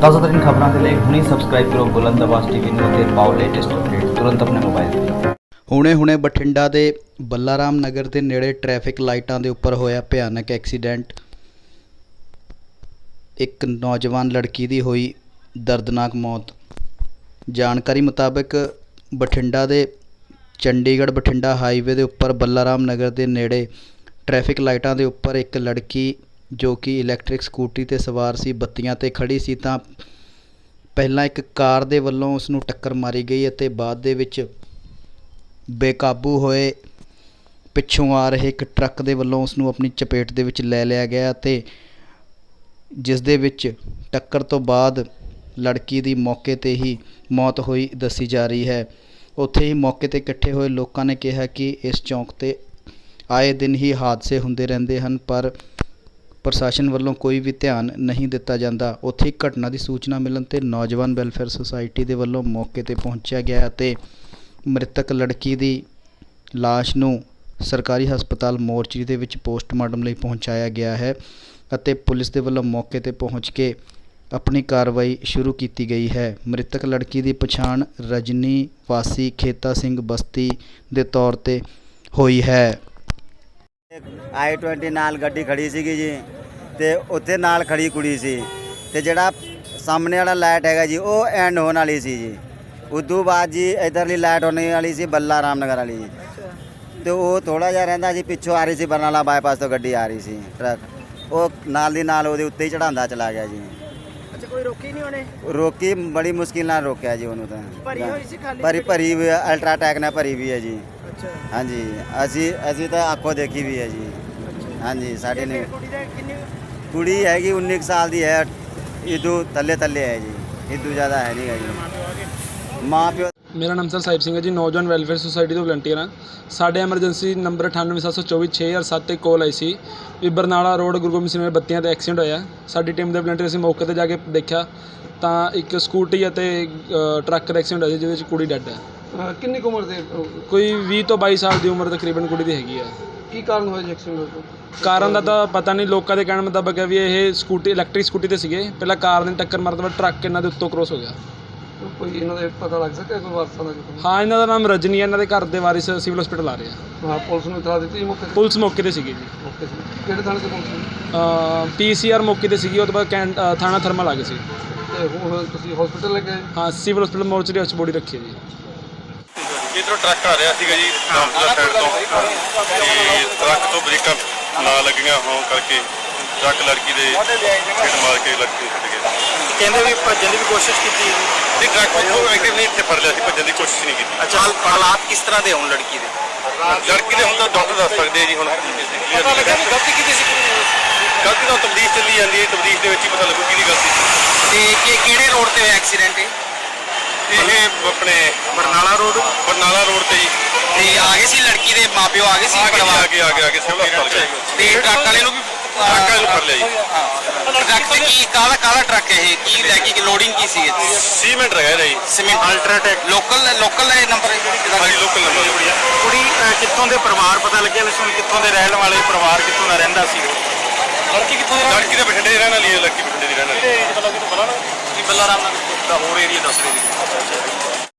ਤਾਜ਼ਾ ਖਬਰਾਂ ਦੇ ਲਈ ਹੁਣੇ ਸਬਸਕ੍ਰਾਈਬ ਕਰੋ ਬੁਲੰਦ ਆਵਾਜ਼ ਟੀਵੀ ਨੂੰ ਅਤੇ ਪਾਓ ਲੇਟੈਸਟ ਅਪਡੇਟ ਤੁਰੰਤ ਆਪਣੇ ਮੋਬਾਈਲ ਤੇ। ਹੁਣੇ-ਹੁਣੇ ਬਠਿੰਡਾ ਦੇ ਬੱਲਾਰਾਮ ਨਗਰ ਦੇ ਨੇੜੇ ਟ੍ਰੈਫਿਕ ਲਾਈਟਾਂ ਦੇ ਉੱਪਰ ਹੋਇਆ ਭਿਆਨਕ ਐਕਸੀਡੈਂਟ ਇੱਕ ਨੌਜਵਾਨ ਲੜਕੀ ਦੀ ਹੋਈ ਦਰਦਨਾਕ ਮੌਤ। ਜਾਣਕਾਰੀ ਮੁਤਾਬਕ ਬਠਿੰਡਾ ਦੇ ਚੰਡੀਗੜ੍ਹ ਬਠਿੰਡਾ ਹਾਈਵੇ ਦੇ ਉੱਪਰ ਬੱਲਾਰਾਮ ਨਗਰ ਦੇ ਨੇੜੇ ਟ੍ਰੈਫਿਕ ਲਾਈਟਾਂ ਦੇ ਉੱਪਰ ਇੱਕ ਲੜਕੀ ਜੋ ਕਿ ਇਲੈਕਟ੍ਰਿਕ ਸਕੂਟੀ ਤੇ ਸਵਾਰ ਸੀ, ਬੱਤੀਆਂ ਤੇ ਖੜ੍ਹੀ ਸੀ, ਤਾਂ ਪਹਿਲਾਂ ਇੱਕ ਕਾਰ ਦੇ ਵੱਲੋਂ ਉਸ ਨੂੰ ਟੱਕਰ ਮਾਰੀ ਗਈ ਅਤੇ ਬਾਅਦ ਦੇ ਵਿੱਚ ਬੇਕਾਬੂ ਹੋਏ ਪਿੱਛੋਂ ਆ ਰਹੇ ਇੱਕ ਟਰੱਕ ਦੇ ਵੱਲੋਂ ਉਸ ਨੂੰ ਆਪਣੀ ਚਪੇਟ ਦੇ ਵਿੱਚ ਲੈ ਲਿਆ ਗਿਆ ਅਤੇ ਜਿਸ ਦੇ ਵਿੱਚ ਟੱਕਰ ਤੋਂ ਬਾਅਦ ਲੜਕੀ ਦੀ ਮੌਕੇ ਤੇ ਹੀ ਮੌਤ ਹੋਈ ਦੱਸੀ ਜਾ ਰਹੀ ਹੈ। ਉੱਥੇ ਹੀ ਮੌਕੇ ਤੇ ਇਕੱਠੇ ਹੋਏ ਲੋਕਾਂ ਨੇ ਕਿਹਾ ਕਿ ਇਸ ਚੌਂਕ ਤੇ ਆਏ ਦਿਨ ਹੀ ਹਾਦਸੇ ਹੁੰਦੇ ਰਹਿੰਦੇ ਹਨ, ਪਰ ਪ੍ਰਸ਼ਾਸਨ ਵੱਲੋਂ ਕੋਈ ਵੀ ਧਿਆਨ ਨਹੀਂ ਦਿੱਤਾ ਜਾਂਦਾ। ਉੱਥੇ ਘਟਨਾ ਦੀ ਸੂਚਨਾ ਮਿਲਣ ਤੇ ਨੌਜਵਾਨ ਵੈਲਫੇਅਰ ਸੁਸਾਇਟੀ ਦੇ ਵੱਲੋਂ ਮੌਕੇ ਤੇ ਪਹੁੰਚਿਆ ਗਿਆ ਅਤੇ ਮ੍ਰਿਤਕ ਲੜਕੀ ਦੀ ਲਾਸ਼ ਨੂੰ ਸਰਕਾਰੀ ਹਸਪਤਾਲ ਮੋਰਚਰੀ ਦੇ ਵਿੱਚ ਪੋਸਟਮਾਰਟਮ ਲਈ ਪਹੁੰਚਾਇਆ ਗਿਆ ਹੈ ਅਤੇ ਪੁਲਿਸ ਦੇ ਵੱਲੋਂ ਮੌਕੇ ਤੇ ਪਹੁੰਚ ਕੇ ਆਪਣੀ ਕਾਰਵਾਈ ਸ਼ੁਰੂ ਕੀਤੀ ਗਈ ਹੈ। ਮ੍ਰਿਤਕ ਲੜਕੀ ਦੀ ਪਛਾਣ ਰਜਨੀ ਵਾਸੀ ਖੇਤਾ ਸਿੰਘ ਬਸਤੀ ਦੇ ਤੌਰ ਤੇ ਹੋਈ ਹੈ। ਆਈ 20 ਨਾਲ ਗੱਡੀ ਖੜੀ ਸੀਗੀ ਜੀ ਤੇ ਉੱਥੇ ਨਾਲ ਖੜੀ ਕੁੜੀ ਸੀ ਤੇ ਜਿਹੜਾ ਸਾਹਮਣੇ ਵਾਲਾ ਲਾਈਟ ਹੈਗਾ ਜੀ ਉਹ ਐਂਡ ਹੋਣ ਵਾਲੀ ਸੀ ਜੀ। ਉਦੋਂ ਬਾਅਦ ਜੀ ਇਧਰਲੀ ਲਾਈਟ ਹੋਣ ਵਾਲੀ ਸੀ ਬੱਲਾ ਰਾਮਨਗਰ ਵਾਲੀ ਜੀ। ਤੇ ਉਹ ਥੋੜਾ ਜਿਹਾ ਰਹਿੰਦਾ ਜੀ ਪਿੱਛੋਂ ਆ ਰਹੀ ਸੀ ਬਰਨਾਲਾ ਬਾਈਪਾਸ ਤੋਂ ਗੱਡੀ ਆ ਰਹੀ ਸੀ ਟਰੱਕ। ਉਹ ਨਾਲ ਦੀ ਨਾਲ ਉਹਦੇ ਉੱਤੇ ਹੀ ਚੜਾਉਂਦਾ ਚਲਾ ਗਿਆ ਜੀ। ਅੱਛਾ ਕੋਈ ਰੋਕੀ ਨਹੀਂ ਉਹਨੇ? ਰੋਕੀ ਬੜੀ ਮੁਸ਼ਕਿਲ ਨਾਲ ਰੋਕਿਆ ਜੀ ਉਹਨੂੰ ਤਾਂ। ਭਰੀ ਹੋਈ ਸੀ ਖਾਲੀ ਭਰੀ ਭਰੀ ਅਲਟਰਾ ਟੈਕ ਨਾਲ ਭਰੀ ਵੀ ਹੈ ਜੀ। ਅੱਛਾ। ਹਾਂਜੀ ਅਸੀਂ ਅਸੀਂ ਤਾਂ ਅੱਖੋਂ ਦੇਖੀ ਵੀ ਹੈ ਜੀ। ਹਾਂਜੀ ਸਾਡੇ ਨੇ ਕੁੜੀ ਦਾ ਕਿੰਨੀ ਕੁੜੀ ਹੈਗੀ 19 ਕੁ ਸਾਲ ਦੀ ਹੈ। ਇਦੂ ਥੱਲੇ ਥੱਲੇ ਹੈ ਜੀ। ਇਦੂ ਜ਼ਿਆਦਾ ਹੈ ਨਹੀਂ ਹੈ ਜੀ ਮਾਂ ਪਿਓ ਮੇਰਾ ਨਾਮ ਸਰ ਸਾਹਿਬ ਸਿੰਘ ਹੈ ਜੀ ਨੌਜਵਾਨ ਵੈਲਫੇਅਰ ਸੁਸਾਇਟੀ ਤੋਂ ਵਲੰਟੀਅਰ ਹਾਂ। ਸਾਡੇ ਐਮਰਜੈਂਸੀ ਨੰਬਰ 9872246007 ਤੇ ਕਾਲ ਆਈ ਸੀ। ਵੀ ਬਰਨਾਲਾ ਰੋਡ ਗੁਰੂ ਗੋਬਿੰਦ ਸਿੰਘ ਨਗਰ ਬੱਤੀਆਂ ਤੇ ਐਕਸੀਡੈਂਟ ਹੋਇਆ। ਸਾਡੀ ਟੀਮ ਦੇ ਵਲੰਟੀਅਰ ਅਸੀਂ ਮੌਕੇ ਤੇ ਜਾ ਕੇ ਦੇਖਿਆ। ਤਾਂ ਇੱਕ ਸਕੂਟੀ ਅਤੇ ਅ, ਟਰੱਕ ਦਾ ਐਕਸੀਡੈਂਟ ਹੋਇਆ ਸੀ, ਜਿਹਦੇ ਵਿੱਚ ਕੁੜੀ ਡੈੱਡ ਹੈ। ਅਹ ਕਿੰਨੀ ਕੁ ਉਮਰ ਦੇ ਅਹ ਕੋਈ 20 ਤੋਂ 22 ਸਾਲ ਦੀ ਉਮਰ ਤਕਰੀਬਨ ਕੁੜੀ ਦੀ ਹੈਗੀ ਹੈ ਕੀ ਕਾਰਨ ਹੋਇਆ ਜੀ ਐਕਸੀਡੈਂਟ ਦਾ ਕਾਰਨ ਦਾ ਤਾਂ ਪਤਾ ਨਹੀਂ ਲੋਕਾਂ ਦੇ ਕਹਿਣ ਮੁਤਾਬਕ ਹੈ ਵੀ ਇਹ ਸਕੂਟੀ ਇਲੈਕਟ੍ਰਿਕ ਸਕੂਟੀ ਤੇ ਸੀਗੇ। ਪਹਿਲਾਂ ਕਾਰ ਨੇ ਟੱਕਰ ਮਾਰਨ ਤੋਂ ਬਾਅਦ ਟਰੱਕ ਇਹਨਾਂ ਦੇ ਉੱਤੋਂ ਕ੍ਰੋਸ ਹੋ ਗਿਆ। ਕੋਈ ਇਹਨਾਂ ਦੇ ਪਤਾ ਲੱਗ ਸਕਿਆ ਕੋਈ ਵਾਰਸਾਂ ਦਾ ਕੋਈ ਹਾਂ ਇਹਨਾਂ ਦਾ ਨਾਮ ਰਜਨੀ ਹੈ ਇਹਨਾਂ ਦੇ ਘਰ ਦੇ ਵਾਰਿਸ ਸਿਵਲ ਹਸਪੀਟਲ ਆ ਰਹੇ ਆ। ਹਾਂ ਪੁਲਿਸ ਨੂੰ ਇਤਲਾਹ ਦਿੱਤੀ ਜੀ ਮੌਕੇ ਤੇ? ਪੁਲਿਸ ਮੌਕੇ ਤੇ ਸੀਗੀ ਜੀ। ਮੌਕੇ ਤੇ। ਕਿਹੜੇ ਥਾਣੇ ਤੇ ਪਹੁੰਚੇ ਪੀਸੀਆਰ ਮੌਕੇ ਤੇ ਸੀਗੀ ਉਹ ਤੋਂ ਬਾਅਦ ਕੈਂਟ ਅ, ਥਾਣਾ ਥਰਮਲ ਆ ਗਏ ਸੀ। ਤੇ ਹੁਣ ਤੁਸੀਂ ਹਸਪੀਟਲ ਲੈ ਕੇ ਆਏ? ਹਾਂ ਸਿਵਲ ਹਸਪੀਟਲ ਮੋਰਚਰੀ ਵਿੱਚ ਬੋਡੀ ਰੱਖੀ ਹੈ ਜੀ। ਇਧਰੋਂ ਟਰੱਕ ਆ ਰਿਹਾ ਸੀਗਾ ਜੀ ਰਾਮਪੁਰਾ ਸਾਈਡ ਤੋਂ। ਤੇ ਟਰੱਕ ਤੋਂ ਬ੍ਰੇਕਾਂ ਨਾ ਲੱਗੀਆਂ ਹੋਣ ਕਰਕੇ ਟਰੱਕ ਲੜਕੀ ਦੇ ਛੇੜ ਮਾਰ ਕੇ ਲੜਕੀ ਛੱਡ ਗਿਆ। ਕਹਿੰਦੇ ਵੀ ਭੱਜਣ ਦੀ ਵੀ ਕੋਸ਼ਿਸ਼ ਕੀਤੀ ਤੇ ਟਰੱਕ ਉਹ ਐਕਟਿਵ ਨਹੀਂ ਇੱਥੇ ਫੜ ਲਿਆ ਸੀ ਭੱਜਣ ਦੀ ਕੋਸ਼ਿਸ਼ ਨਹੀਂ ਕੀਤੀ। ਅੱਛਾ ਹਾਲਾਤ ਕਿਸ ਤਰ੍ਹਾਂ ਦੇ ਹੋਣ ਲੜਕੀ ਦੇ? ਲੜਕੀ ਦੇ ਹੁਣ ਤਾਂ ਡਾਕਟਰ ਦੱਸ ਸਕਦੇ ਆ ਜੀ ਹੁਣ ਗਲਤੀ ਕੀਤੀ ਸੀ ਗਲਤੀ ਤਾਂ ਤਬਦੀਸ਼ ਚੱਲੀ ਜਾਂਦੀ ਹੈ ਤਬਦੀਸ਼ ਦੇ ਵਿੱਚ ਹੀ ਪਤਾ ਲੱਗੂ ਕਿਹਦੀ ਗਲਤੀ ਸੀ। ਤੇ ਕਿਹੜੇ ਰੋਡ ਤੇ ਹੋਇਆ ਐਕਸੀਡੈਂਟ ਇਹ ਆਪਣੇ ਬਰਨਾਲਾ ਰੋਡ? ਬਰਨਾਲਾ ਰੋਡ ਤੇ ਜੀ। ਤੇ ਆ ਗਏ ਸੀ ਲੜਕੀ ਦੇ ਮਾਪਿਓ ਆ ਗਏ ਸੀ ਆ ਪਰਿਵਾਰ? ਆ ਕੇ ਆ ਕੇ ਆ ਕੇ ਸਿਵਲ ਹਸਪਤਾਲ ਗਏ। ਤੇ ਟਰੱਕ ਵਾਲੇ ਨੂੰ ਵੀ ਟਰੱਕ ਵਾਲੇ ਨੂੰ ਫੜ ਲਿਆ ਜੀ ਟਰੱਕ ਤੇ ਕੀ ਕਾਲਾ ਕਾਲਾ ਟਰੱਕ ਹੈ ਇਹ? ਕੀ ਲੈ ਕੇ ਲੋਡਿੰਗ ਕੀ ਸੀ ਸੀਮੈਂਟ ਰਹਿ ਰਿਹਾ ਜੀ। ਸੀਮੈਂਟ। ਅਲਟਰਾਟੈਕ ਲੋਕਲ ਲੋਕਲ ਹੈ ਨੰਬਰ ਹਾਂਜੀ ਲੋਕਲ ਨੰਬਰ ਕੁੜੀ ਕਿੱਥੋਂ ਦੇ ਪਰਿਵਾਰ ਪਤਾ ਲੱਗਿਆ ਲਿਸੋਂ ਕਿੱਥੋਂ ਦੇ ਰਹਿਣ ਵਾਲੇ ਪਰਿਵਾਰ ਕਿੱਥੋਂ ਦਾ ਰਹਿੰਦਾ ਸੀ ਲੜਕੀ ਕਿੱਥੋਂ ਦੀ ਲੜਕੀ ਦੇ ਬਠਿੰਡੇ ਦੀ ਰਹਿਣ ਵਾਲੀ ਹੈ? ਲੜਕੀ ਬਠਿੰਡੇ ਦੀ ਰਹਿਣ ਵਾਲੀ ਹੈ। ਬੱਲਾ ਰਾਮ ਨਗਰ ਦਾ ਹੋਰ ਏਰੀਆ ਦੱਸ ਰਹੇ ਸੀ।